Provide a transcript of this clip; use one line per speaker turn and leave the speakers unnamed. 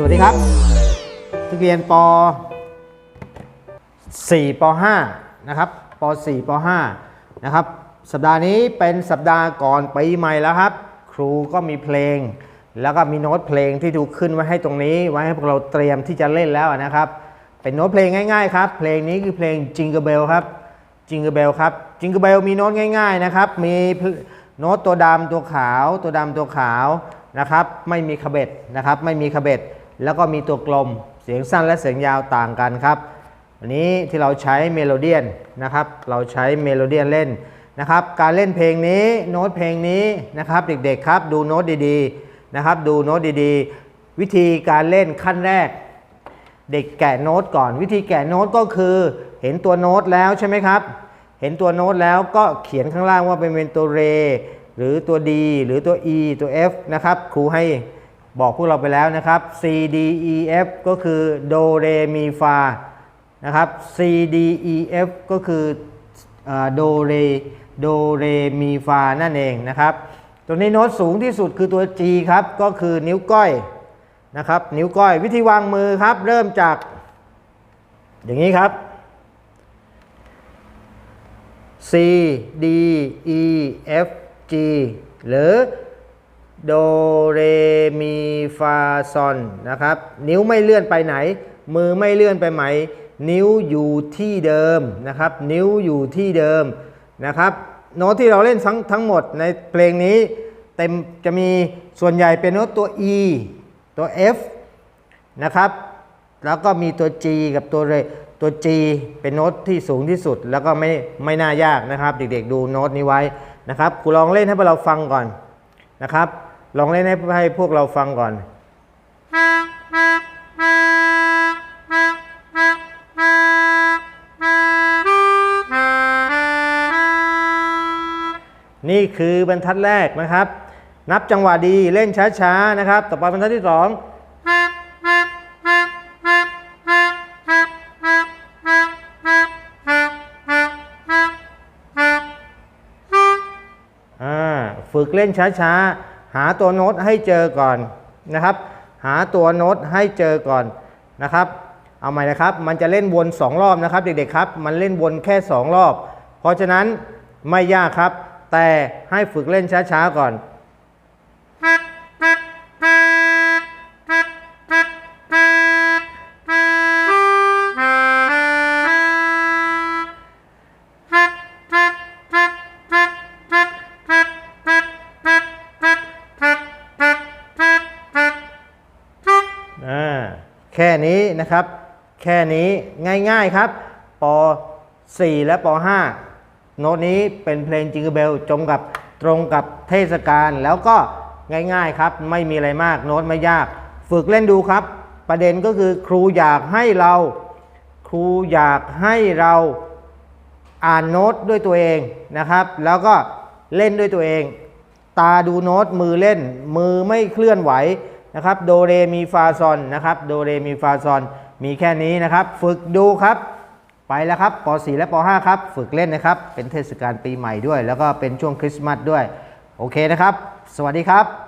สวัสดีครับนักเรียนป 4 ป 5 นะครับป 4 ป 5 นะครับ สัปดาห์นี้เป็นสัปดาห์ก่อนปีใหม่แล้วครับ ครูก็มีเพลง แล้วก็มีโน้ตเพลงที่ถูกขึ้นไว้ให้ตรงนี้ ไว้ให้พวกเราเตรียมที่จะเล่นแล้วนะครับ เป็นโน้ตเพลงง่ายๆครับ เพลงนี้คือเพลง Jingle Bell ครับ Jingle Bell ครับ Jingle Bell มีโน้ตง่าย ๆนะครับ มีโน้ตตัวดำตัวขาว ตัวดำตัวขาวนะครับ ไม่มีขบเบ็ดนะครับ ไม่มีขบเบ็ด แล้วก็มีตัวกลมเสียงสั้นและเสียงยาวต่างกันครับอันนี้ที่เราใช้เมโลเดียนนะครับ เราใช้เมโลเดียนเล่นนะครับ การเล่นเพลงนี้โน้ตเพลงนี้นะครับ เด็กๆครับดูโน้ตดีๆนะครับ ดูโน้ตดีๆ วิธีการเล่นขั้นแรก เด็กแกะโน้ตก่อน วิธีแกะโน้ตก็คือ เห็นตัวโน้ตแล้วใช่ไหมครับ เห็นตัวโน้ตแล้วก็เขียนข้างล่างว่าเป็นเป็นตัวเรหรือตัว D หรือตัว E ตัว F นะครับครูให้ บอกพวกเราไปแล้วนะครับ C D E F ก็คือโดเรมีฟานะครับ C D E F ก็คือโดเรโดเรมีฟานั่นเองนะครับ ตัวนี้โน้ตสูงที่สุดคือตัว G ครับ ก็คือนิ้วก้อยนะครับ นิ้วก้อยวิธีวางมือครับ เริ่มจาก อย่างนี้ครับ C D E F G หรือ โดเรมีฟาซอนนะครับ นิ้วไม่เลื่อนไปไหน มือไม่เลื่อนไปไหนนิ้วอยู่ที่เดิมนะครับ นิ้วอยู่ที่เดิมนะครับ โน้ตที่เราเล่นทั้งทั้งหมดในเพลงนี้เต็มจะมีส่วนใหญ่เป็นโน้ตตัว E ตัว F นะครับ แล้วก็มีตัว G กับตัวเรตัว G เป็นโน้ตที่สูงที่สุด แล้วก็ไม่ไม่น่ายากนะครับ เด็กๆดูโน้ตนี้ไว้นะครับครูลองเล่นให้พวกเราฟังก่อนนะครับ ลองเล่นให้ให้พวกเราฟังก่อน นี่คือบรรทัดแรกนะครับ นับจังหวะดีเล่นช้าๆนะครับ ต่อไปบรรทัดที่สองฝึกเล่นช้าๆาตัวโน้ตให้เจอก่อนนะครับ หาตัวโน้ตให้เจอก่อนนะครับ เอาใหม่นะครับ มันจะเล่นวน 2 รอบนะครับ เด็กๆครับ มันเล่นวนแค่ 2 รอบ เพราะฉะนั้นไม่ยากครับ แต่ให้ฝึกเล่นช้าๆก่อน แค่นี้นะครับ แค่นี้ง่ายๆครับป .4 และป .5 โน้ตนี้เป็นเพลงจิงเกิลเบลจงกับตรงกับเทศกาลแล้วก็ง่ายๆครับ ไม่มีอะไรมากโน้ตไม่ยาก ฝึกเล่นดูครับ ประเด็นก็คือครูอยากให้เรา ครูอยากให้เราอ่านโน้ตด้วยตัวเองนะครับ แล้วก็เล่นด้วยตัวเอง ตาดูโน้ตมือเล่น มือไม่เคลื่อนไหว นะครับโดเรมีฟาซอนนะครับโดเรมีฟาซอนมีแค่นี้นะครับ ฝึกดูครับ ไปแล้วครับป .4 และป .5 ครับ ฝึกเล่นนะครับ เป็นเทศกาลปีใหม่ด้วย แล้วก็เป็นช่วงคริสต์มาสด้วย โอเคนะครับ สวัสดีครับ